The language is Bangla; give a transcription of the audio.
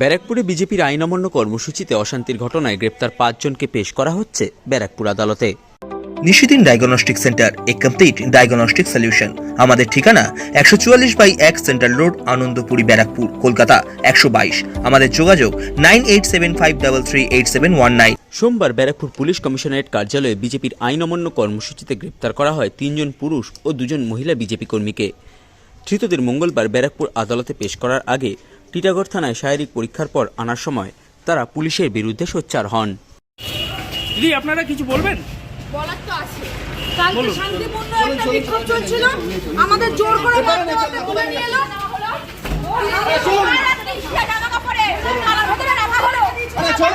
ব্যারাকপুরে বিজেপির আইন অমান্য কর্মসূচিতে অশান্তির ঘটনায় গ্রেপ্তার পাঁচজনকে পেশ করা হচ্ছে ব্যারাকপুর আদালতে। নিশিদিন ডায়াগনস্টিক সেন্টার এ কমপ্লিট ডায়াগনস্টিক সলিউশন। আমাদের ঠিকানা একশো চুয়াল্লিশ বাই এক সেন্ট্রাল রোড আনন্দপুরি ব্যারাকপুর কলকাতা একশো বাইশ। আমাদের যোগাযোগ nine eight seven five double three eight seven one nine. সোমবার ব্যারাকপুর পুলিশ কমিশনারেট কার্যালয়ে বিজেপির আইন অমান্য কর্মসূচিতে গ্রেপ্তার করা হয় তিনজন পুরুষ ও দুজন মহিলা বিজেপি কর্মীকে। ধৃতদের মঙ্গলবার ব্যারাকপুর আদালতে পেশ করার আগে টিটাগড় থানায় শারীরিক পরীক্ষার পর আনার সময় তারা পুলিশের বিরুদ্ধে সোচ্চার হন। দিদি আপনারা কিছু বলবেন? বলার তো আছে। কালকে শান্তিপূর্ণ একটা বিক্ষোভ চলছিল। আমাদের জোর করে বাড়িতে বাড়িতে তুলে নিয়ে এলো। জল